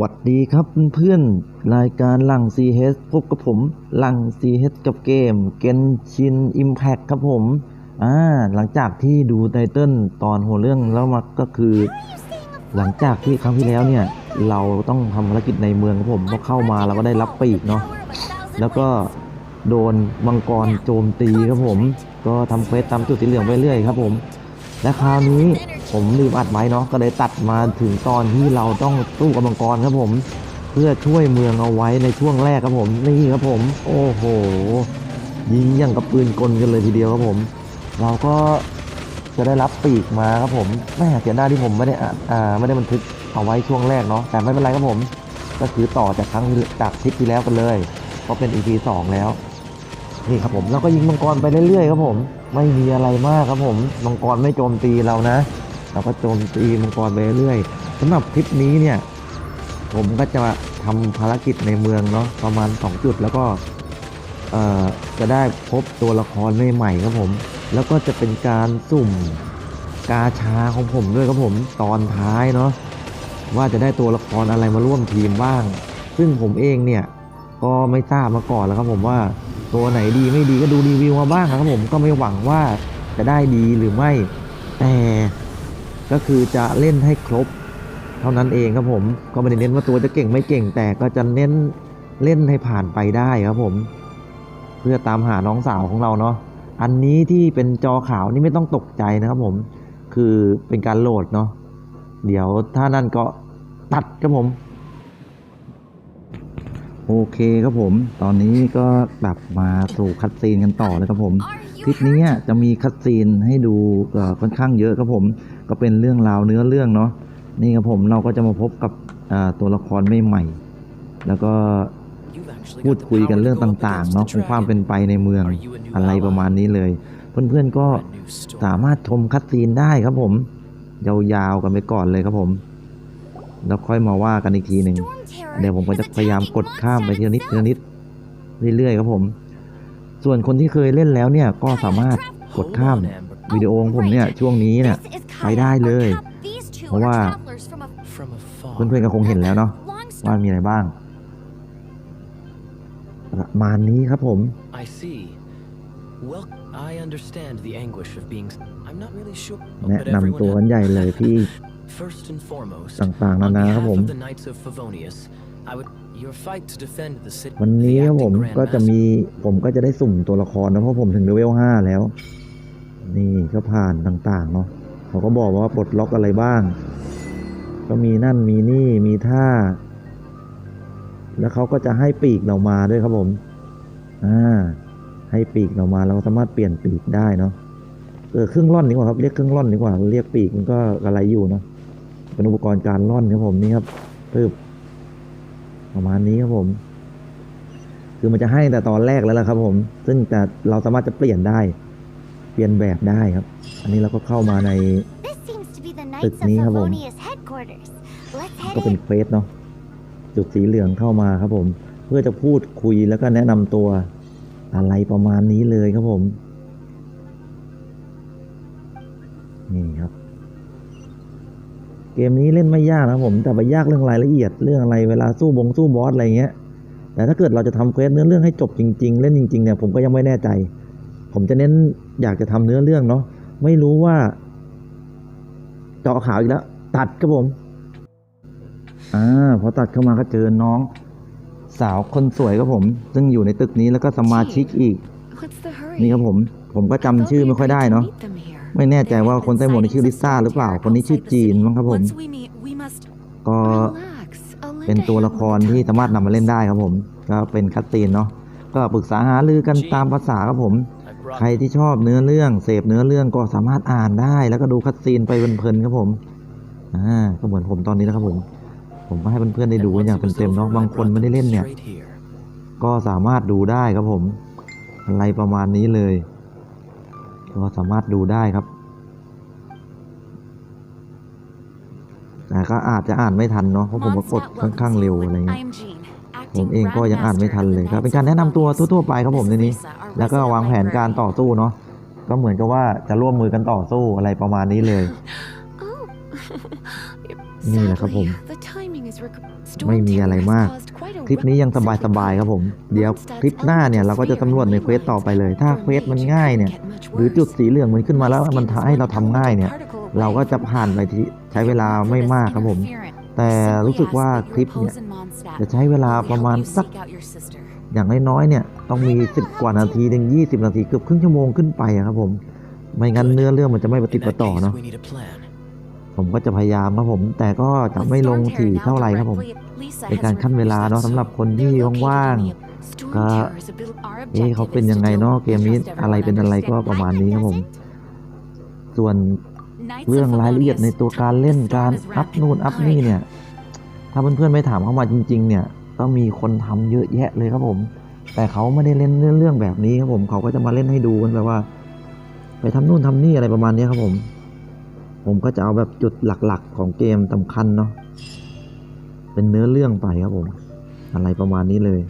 วัสดีครับเพื่อนๆรายการหลัง CH พบกับผมหลัง CH กับเกม Genshin Impact ครับผมอ่าหลังจากที่ดูไตเติ้ลตอนหัวเรื่องแล้วมาก็คือ หลังจากที่ครั้งที่แล้วเนี่ย เราต้องทำภารกิจในเมืองครับผมพอเข้ามาเราก็ได้รับปีกเนาะแล้วก็โดนมังกรโจมตีครับผม ก็ทำเควสตามจุดสีเหลืองไปเรื่อยครับผม และคราวนี้ผมลืมอัดไว้เนาะก็เลยตัดมาถึงตอนที่เราต้องสู้กับมังกรครับผม เพื่อช่วยเมืองเอาไว้ในช่วงแรกครับผมนี่ครับผม โอ้โหยิงอย่างกับปืนกลกันเลยทีเดียวครับผม เราก็จะได้รับปีกมาครับผมแม่เสียดายที่ผมไม่ได้อ่าไม่ได้บันทึกเอาไว้ช่วงแรกเนาะแต่ไม่เป็นไรครับผม ก็คือต่อจากครั้งจากทริปที่แล้วกันเลยเพราะเป็น EP สองแล้ว นี่ครับผมเราก็ยิงมังกรไปเรื่อยๆครับผม ไม่มีอะไรมากครับผมมังกรไม่โจมตีเรานะ เราก็โจมตีมังกรไปเรื่อยๆสำหรับคลิปนี้เนี่ย ผมก็จะทำภารกิจในเมืองเนาะประมาณ 2 จุดแล้วก็เอ่อจะได้พบตัวละครใหม่ๆครับผม แล้วก็จะเป็นการสุ่มกาชาของผมด้วยครับผมตอนท้ายเนาะว่าจะได้ตัวละครอะไรมาร่วมทีมบ้าง ซึ่งผมเองเนี่ยก็ไม่ทราบมาก่อนแล้วครับผมว่า ตัวไหนดีไม่ดีก็ดูรีวิวมาบ้างครับผมก็ไม่หวังว่าจะได้ดีหรือไม่ แต่ก็คือจะเล่นให้ครบ เท่านั้นเองครับผม ก็ไม่ได้เน้นว่าตัวจะเก่งไม่เก่ง แต่ก็จะเน้นเล่นให้ผ่านไปได้ครับผม เพื่อตามหาน้องสาวของเราเนาะอันนี้ที่เป็นจอขาวนี่ไม่ต้องตกใจนะครับผม คือเป็นการโหลดเนาะเดี๋ยวถ้านั่นก็ตัดครับผม โอเคครับผม ตอนนี้ก็กลับมาสู่คัดซีนกันต่อเลยครับผม คลิปนี้จะมีคัดซีนให้ดูเอ่อค่อนข้างเยอะครับผม ก็เป็นเรื่องราวเนื้อเรื่องเนาะ นี่ครับผมเราก็จะมาพบกับอ่าตัวละครใหม่ๆ แล้วก็พูดคุยกันเรื่องต่างๆ เนาะของความเป็นไปในเมืองอะไรประมาณนี้เลย เพื่อนๆก็สามารถชมคัดซีนได้ครับผม ยาวๆกันไปก่อนเลยครับผม แล้วค่อยมาว่ากันอีกทีหนึ่งเดี๋ยวผมก็จะพยายามกดข้ามไปทีละนิดทีละนิดเรื่อยๆครับผม ส่วนคนที่เคยเล่นแล้วเนี่ยก็สามารถกดข้ามวิดีโอของผมเนี่ยช่วงนี้เนี่ยไปได้เลย เพราะว่าเพื่อนๆก็คงเห็นแล้วเนาะว่ามีอะไรบ้างประมาณนี้ครับผม I see. Well, I understand the anguish of being. I'm not really sure. แนะ but นำ everyone ตัว had- กันใหญ่เลยพี่ First and foremost, ต่างๆนา on นาครับ behalf ผม of the Knights of Favonius, I would your fight to defend the city. วันนี้ the ครับผม acting ก็จะ Grand มีผมก็จะได้สุ่มตัวละครนะเพราะผมถึงเลเวลห้าแล้ว นี่ก็ผ่านต่างๆเนาะเขาก็บอกว่าปลดล็อกอะไรบ้าง ก็มีนั่นมีนี่มีท่า แล้วเขาก็จะให้ปีกเรามาด้วยครับผมอ่าให้ปีกเรามาเราสามารถเปลี่ยนปีกได้เนาะเออเครื่องร่อนดีกว่าครับเรียกเครื่องร่อนดีกว่าเรียกปีกมันก็อะไรอยู่เนาะ เป็นอุปกรณ์การร่อนครับผมนี่ครับปึ๊บประมาณนี้ครับผม คือมันจะให้แต่ตอนแรกแล้วล่ะครับ ผม ซึ่งแต่เราสามารถจะเปลี่ยนได้ เปลี่ยนแบบได้ครับ อันนี้เราก็เข้ามาใน This seems to be the ตึ Knights ก of นี้ครับผม Favonius headquarters. Let's ก็ head เป็น in. เฟสเนาะ จุดสีเหลืองเข้ามาครับผม เพื่อจะพูดคุยแล้วก็แนะนำตัวอะไรประมาณนี้เลยครับผม นี่ครับ เกมนี้เล่นไม่ยากนะครับผม แต่ไปยากเรื่องรายละเอียดเรื่องอะไรเวลาสู้บงสู้บอสอะไรเงี้ย แต่ถ้าเกิดเราจะทำเควสเนื้อเรื่องให้จบจริง ๆ เล่นจริงๆเนี่ยผมก็ยังไม่แน่ใจ ผมจะเน้นอยากจะทำเนื้อเรื่องเนาะไม่รู้ว่าเจาะขาวอีกแล้ว ตัดครับผมอ่าพอตัดเข้ามาก็เจอน้องสาวคนสวยครับผม ซึ่งอยู่ในตึกนี้แล้วก็สมาชิกอีก What's the hurry? นี่ครับผม ผมก็จำชื่อไม่ค่อยได้เนาะ ไม่แน่ใจว่าคนใต้หมวกนี่ชื่อลิซ่าหรือเปล่า คนนี้ชื่อจีนมั้งครับผม Once we meet, we must ก็ relax. Alinda เป็นตัวละครที่สามารถนำมาเล่นได้ครับผม ก็เป็นคัตซีนเนาะ ก็ปรึกษาหารือกันตามภาษาครับผม I brought ใครที่ชอบเนื้อเรื่อง เสพเนื้อเรื่องก็สามารถอ่านได้ แล้วก็ดูคัตซีนไปเพลินๆครับผม อ่า ก็เหมือนผมตอนนี้แล้วครับผม ผมก็ให้เพื่อนๆได้ดูกันอย่าง and once it was เต็มๆเนาะ over, I บางคน brought ไม่ได้ them เล่นเนี่ย straight here. ก็สามารถดูได้ครับผม อะไรประมาณนี้เลย ก็สามารถดูได้ครับแต่ก็อาจจะอ่านไม่ทันเนาะเพราะผมก็กดค่อนข้างเร็วอะไรเงี้ย I'm Jean, ผม acting เองก็ยังอ่านไม่ทันเลยครับเป็นการแนะนำตัวทั่วๆไปครับผมในนี้ แล้วก็วางแผนการต่อสู้เนาะก็เหมือนกับว่าจะร่วมมือกันต่อสู้อะไรประมาณนี้เลย Oh. นี่แหละครับผม Sadly, the timing is rec- storm ไม่มีอะไร terror has มาก caused quite a คลิปนี้ยังสบายๆครับผม เดี๋ยวคลิปหน้าเนี่ยเราก็จะสำรวจในเควสต่อไปเลย ถ้าเควสมันง่ายเนี่ย หรือจุดสีเหลืองมันขึ้นมาแล้วมันทำให้เราทำง่ายเนี่ย เราก็จะผ่านไปที่ใช้เวลาไม่มากครับผม แต่รู้สึกว่าคลิปเนี่ยจะใช้เวลาประมาณสัก อย่างน้อยๆเนี่ยต้องมี 10 กว่านาทีถึง20 นาทีเกือบครึ่งชั่วโมงขึ้นไปครับผม ไม่งั้นเนื้อเรื่องมันจะไม่ปฏิดปต่อเนาะ ผมก็จะพยายามครับผม แต่ก็จะไม่ลงถี่เท่าไหร่ครับผมเป็นการขั้นเวลาเนาะสำหรับคนที่ว่างๆก็เอ๊ะเขาเป็นยังไงเนาะเกมนี้อะไรเป็นอะไรก็ประมาณนี้ครับผม ส่วนเรื่องรายละเอียดในตัวการเล่นการอัพนู่นอัพนี่เนี่ย ถ้าเพื่อนๆไม่ถามเข้ามาจริง ๆ เนี่ย ก็มีคนทำเยอะแยะเลยครับผม แต่เขาไม่ได้เล่นเรื่องแบบนี้ครับผม เขาก็จะมาเล่นให้ดูกันแบบว่า ไปทำนู่นทำนี่อะไรประมาณนี้ครับผม ผมก็จะเอาแบบจุดหลักๆ ของเกมสำคัญเนาะเป็นเนื้อเรื่องไปครับผม อะไรประมาณนี้เลย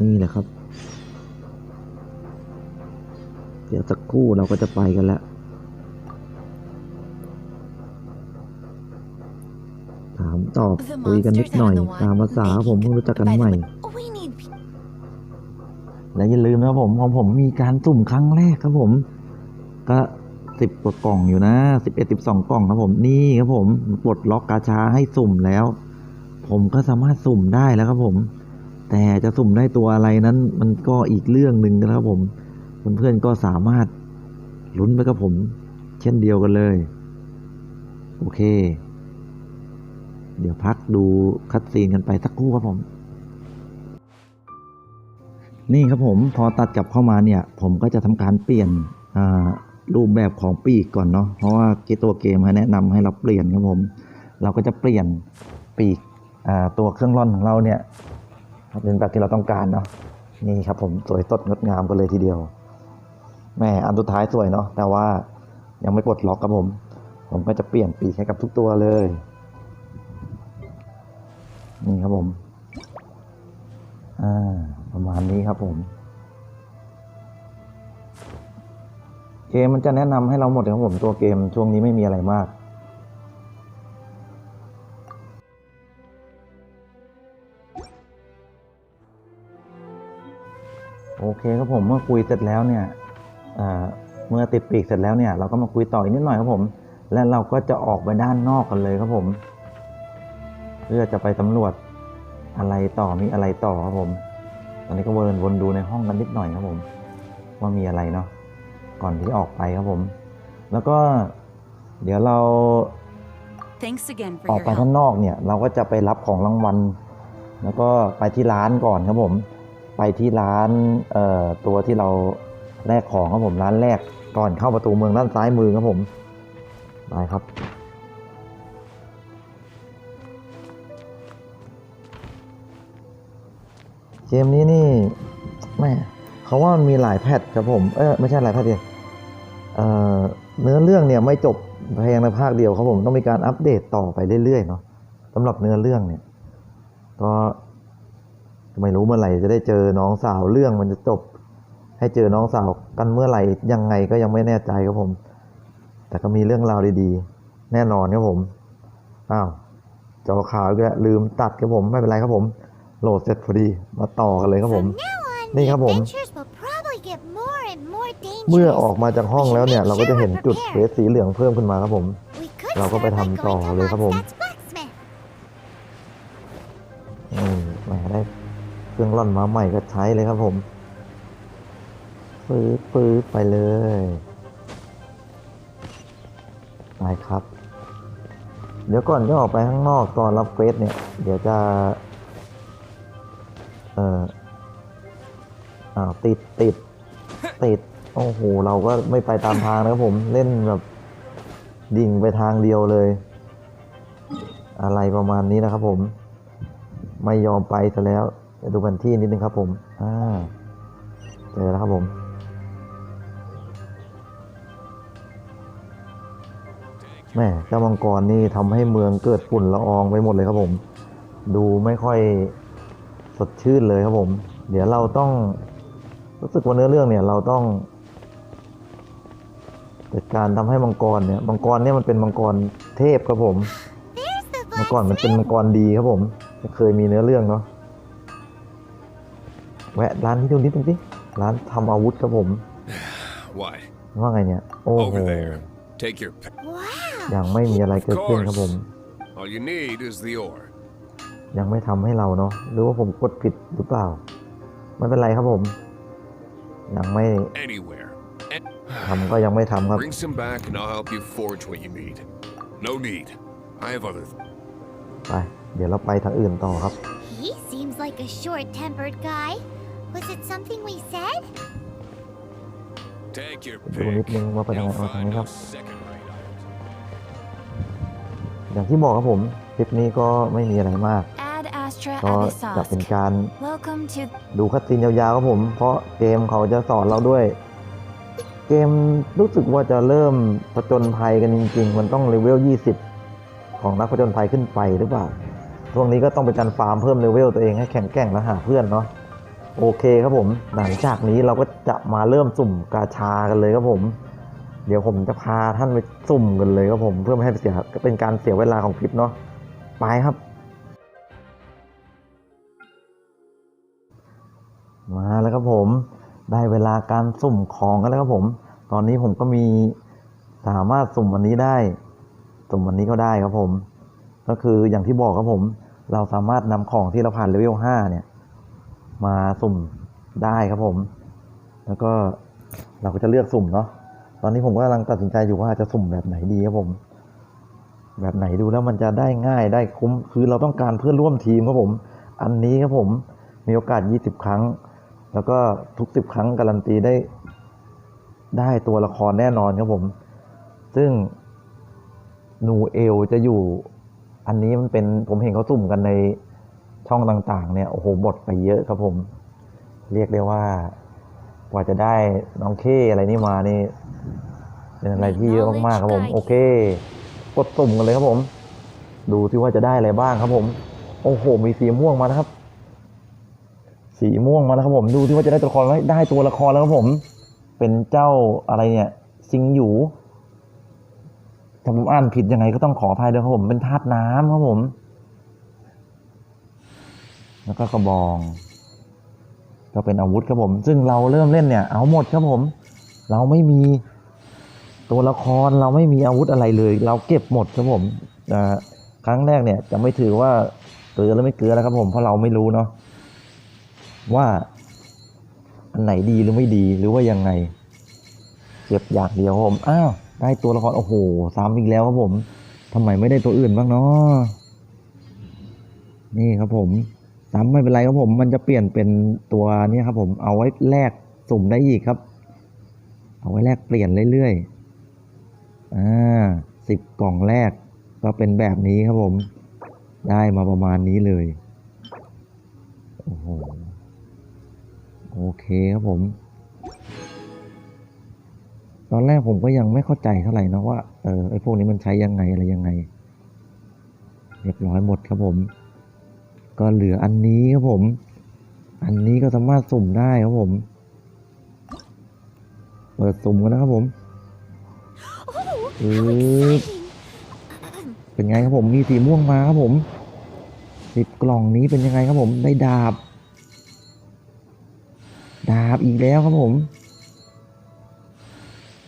นี่แหละครับ เดี๋ยวสักครู่เราก็จะไปกันแล้วถามตอบคุยกันนิดหน่อย ตามภาษาผมเพิ่งรู้จักกันใหม่ และอย่าลืมนะครับผมของผมมีการสุ่มครั้งแรกครับผม ก็สิบกว่ากล่องอยู่นะสิบเอ็ดสิบสองกล่องครับผมนี่ครับผมปลดล็อกกาชาให้สุ่มแล้ว ผมก็สามารถสุ่มได้แล้วครับผม แต่จะสุ่มได้ตัวอะไรนั้น มันก็อีกเรื่องหนึ่งนะครับผมเพื่อนๆก็สามารถลุ้นไปกับผม เช่นเดียวกันเลย โอเค เดี๋ยวพักดูคัดซีนกันไปสักครู่ครับผม นี่ครับผมพอตัดกลับเข้ามาเนี่ย ผมก็จะทำการเปลี่ยนอ่า รูปแบบของปีกก่อนเนาะเพราะว่าตัวเกมแนะนำให้เราเปลี่ยนครับผม เราก็จะเปลี่ยนปีกตัวเครื่องร่อนของเราเนี่ยเป็นแบบที่เราต้องการเนาะนี่ครับผมสวยสดงดงามกันเลยทีเดียวแหม่อันสุดท้ายสวยเนาะแต่ว่ายังไม่ปลดล็อกครับผม ผมก็จะเปลี่ยนปีกให้กับทุกตัวเลย นี่ครับผม อ่า ประมาณนี้ครับผม เกมมันจะแนะนำให้เราหมดเลยครับผมตัวเกมช่วงนี้ไม่มีอะไรมากโอเคครับผมเมื่อคุยเสร็จแล้วเนี่ยเมื่อติดปีกเสร็จแล้วเนี่ยเราก็มาคุยต่ออีกนิดหน่อยครับผม และเราก็จะออกไปด้านนอกกันเลยครับผม เพื่อจะไปสำรวจอะไรต่อมีอะไรต่อครับผม ตอนนี้ก็เวินวนดูในห้องกันนิดหน่อยครับผม ว่ามีอะไรเนาะ ก่อนที่ออกไปครับผม แล้วก็เดี๋ยวเรา Thanks again for ออก your ไปข้าง help. นอกเนี่ยเราก็จะไปรับของรางวัล แล้วก็ไปที่ร้านก่อนครับผม ไปที่ร้านเอ่อตัวที่เราแลกของครับผมร้านแรกก่อนเข้าประตูเมืองด้านซ้ายมือครับผมไปครับเกมนี้นี่แม่ เขาว่ามันมีหลายแพทครับผมเออไม่ใช่หลายแพทเดียวเอ่อเนื้อเรื่องเนี่ยไม่จบเพียงในภาคเดียวครับผมต้องมีการอัปเดตต่อไปเรื่อยๆเนาะสำหรับเนื้อเรื่องเนี่ย ก็ไม่รู้เมื่อไหร่จะได้เจอน้องสาวเรื่องมันจะจบ ให้เจอน้องสาวกันเมื่อไหร่ยังไงก็ยังไม่แน่ใจครับผม แต่ก็มีเรื่องราวดีๆ แน่นอนครับผมอ้าวจอขาวกแล้วลืมตัดครับผมไม่เป็นไรครับผม โหลดเสร็จพอดีมาต่อกันเลยครับผม นี่ครับผม เมื่อออกมาจากห้องแล้วเนี่ย เราก็จะเห็นจุดเควสสีเหลืองเพิ่มขึ้นมาครับผม เราก็ไปทำต่อเลยครับผมอืมได้เครื่องร่อนมาใหม่ก็ใช้เลยครับผมปื๊ดปื๊ดไปเลยไปครับ เดี๋ยวก่อนจะออกไปข้างนอกตอนรับเควสเนี่ย เดี๋ยวจะ เอ่ออ่าติดติดติด โอ้โห เราก็ไม่ไปตามทางนะครับผม เล่นแบบดิ่งไปทางเดียวเลย อะไรประมาณนี้นะครับผม ไม่ยอมไปซะแล้ว ดูแผนที่นิดนึงครับผมอ่าเจอแล้วครับผมแม่เจ้ามังกรนี่ทำให้เมืองเกิดฝุ่นละอองไปหมดเลยครับผม ดูไม่ค่อยสดชื่นเลยครับผม เดี๋ยวเราต้องรู้สึกว่าเนื้อเรื่องเนี่ยเราต้อง จัดการทำให้มังกรเนี่ยมังกรเนี่ยมันเป็นมังกรเทพครับผม There's the เมื่อก่อนมันเป็นมังกรดีครับผมไม่เคยมีเนื้อเรื่องเนาะแวะร้านนี้ตรงนี้ตรงนี้ร้านทำอาวุธครับผม Why? ว่าไงเนี่ยโอ้โห Over there. Take your pick. Wow. ยังไม่มีอะไรเกิดขึ้นครับผม All you need is the ore. ยังไม่ทำให้เราเนาะหรือว่าผมกดผิดหรือเปล่า ไม่เป็นไรครับผม ยังไม่ Anywhere. An- ทำก็ยังไม่ทำครับ Bring some back and I'll help you forge what you need. No need. I have other. Th- ไป เดี๋ยวเราไปทางอื่นต่อครับ He seems like a short-tempered guy. Was it something we said? Take your ดูนิด pick. นึงว่าไปทางไหน You'll เอาทาง find นี้ค no รับ second-rate items. อย่างที่บอกครับผม คลิปนี้ก็ไม่มีอะไรมาก Ad Astra ก็จะเป็น Abyssos. การ Welcome to ดูคัดซีนยาวๆครับผม เพราะเกมเขาจะสอนเราด้วย เกมรู้สึกว่าจะเริ่มผจญภัยกันจริง ๆ มันต้องเลเวล 20 ของนักผจญภัยขึ้นไปหรือเปล่าช่วงนี้ก็ต้องเป็นการฟาร์มเพิ่มเลเวลตัวเองให้แข็งแกร่งและหาเพื่อนเนาะโอเคครับผมหลังจากนี้เราก็จะมาเริ่มสุ่มกาชากันเลยครับผม เดี๋ยวผมจะพาท่านไปสุ่มกันเลยครับผม เพื่อไม่ให้เสียเป็นการเสียเวลาของคลิปเนาะไปครับ มาแล้วครับผม ได้เวลาการสุ่มของกันแล้วครับผม ตอนนี้ผมก็มีสามารถสุ่มวันนี้ได้ สุ่มวันนี้ก็ได้ครับผม ก็คืออย่างที่บอกครับผม เราสามารถนำของที่เราผ่านเลเวล5เนี่ย มาสุ่มได้ครับผม แล้วก็เราก็จะเลือกสุ่มเนาะ ตอนนี้ผมก็กำลังตัดสินใจอยู่ว่าจะสุ่มแบบไหนดีครับผม แบบไหนดูแล้วมันจะได้ง่ายได้คุ้ม คือเราต้องการเพื่อนร่วมทีมครับผม อันนี้ครับผม มีโอกาส 20 ครั้ง แล้วก็ทุก10ครั้งการันตีได้ได้ตัวละครแน่นอนครับผม ซึ่งนูเอลจะอยู่ อันนี้มันเป็นผมเห็นเขาสุ่มกันในช่องต่างๆ เนี่ย โอ้โหหมดไปเยอะครับผม เรียกได้ว่า กว่าจะได้น้องเคอะไรนี่มานี่ เป็นอะไรที่เยอะมากๆครับผม โอเค กดสุ่มกันเลยครับผม ดูที่ว่าจะได้อะไรบ้างครับผม โอ้โห มีสีม่วงมานะครับ สีม่วงมาแล้วครับผมดูที่ว่าจะได้ตัวละครไหมได้ตัวละครแล้วครับผม เป็นเจ้าอะไรเนี่ยซิงหยูถ้าผมอ่านผิดยังไงก็ต้องขออภัยด้วยครับผมเป็นธาตุน้ำครับผม แล้วก็กระบอง ก็เป็นอาวุธครับผม ซึ่งเราเริ่มเล่นเนี่ย เอาหมดครับผม เราไม่มีตัวละครเราไม่มีอาวุธอะไรเลย เราเก็บหมดครับผมครั้งแรกเนี่ยจะไม่ถือว่าเกลือหรือไม่เกลือแล้วครับผมเพราะเราไม่รู้เนาะ ว่าอันไหนดีหรือไม่ดีหรือว่ายังไงเก็บอย่างเดียวครับผมอ้าวได้ตัวละครโอ้โหซ้ำอีกแล้วครับผมทำไมไม่ได้ตัวอื่นบ้างเนาะนี่ครับผมซ้ำไม่เป็นไรครับผม มันจะเปลี่ยนเป็นตัวนี้ครับ ผมเอาไว้แลกสุ่มได้อีกครับ เอาไว้แลกเปลี่ยนเรื่อยๆอ่าสิบกล่องแรกก็เป็นแบบนี้ครับผม ได้มาประมาณนี้เลย โอ้โห โอ เคครับผม ตอนแรกผมก็ยังไม่เข้าใจเท่าไหร่นะว่าเออไอพวกนี้มันใช้ยังไงอะไรยังไง เรียบร้อยหมดครับผม ก็เหลืออันนี้ครับผม อันนี้ก็สามารถสุ่มได้ครับผม เปิดสุ่มกันนะครับผมอือเป็นไงครับผมมีสีม่วงมาครับผมสิบกล่องนี้เป็นยังไงครับผม ได้ดาบ ดาบอีกแล้วครับผม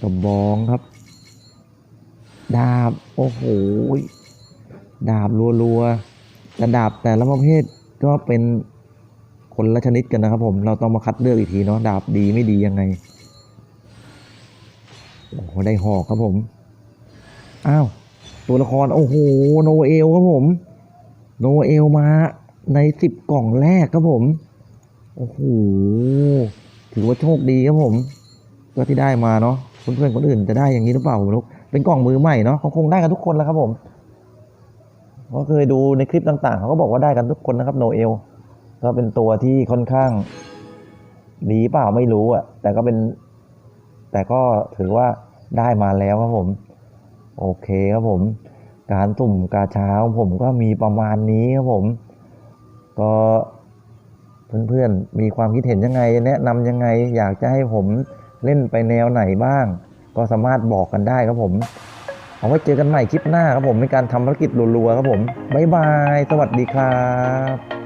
กระบองครับ ดาบ โอ้โห ดาบรัวๆแต่ดาบแต่ละประเภทก็เป็นคนละชนิดกันนะครับผม เราต้องมาคัดเลือกอีกทีเนาะ ดาบดีไม่ดียังไง โอ้โห ได้หอกครับผม อ้าว ตัวละคร โอ้โห โนเอลครับผม โนเอลมาในสิบกล่องแรกครับผม โอ้โหถือว่าโชคดีครับผมก็ที่ได้มาเนาะเพื่อนๆคนอื่นจะได้อย่างนี้หรือเปล่าผมไม่รู้เป็นกล่องมือใหม่เนาะเขาคงได้กันทุกคนแล้วครับผมเพราะเคยดูในคลิปต่างๆ เขาก็บอกว่าได้กันทุกคนนะครับโนเอลก็เป็นตัวที่ค่อนข้างดีเปล่าไม่รู้อะแต่ก็เป็น แต่ก็ถือว่าได้มาแล้วครับผม โอเคครับผม การสุ่มกาเช้าผมก็มีประมาณนี้ครับผม ก็ เพื่อนๆมีความคิดเห็นยังไง แนะนำยังไง อยากจะให้ผมเล่นไปแนวไหนบ้าง ก็สามารถบอกกันได้ครับผมเอาไว้เจอกันใหม่คลิปหน้าครับผมในการทำธุรกิจรัวๆครับผมบ๊ายบาย สวัสดีครับ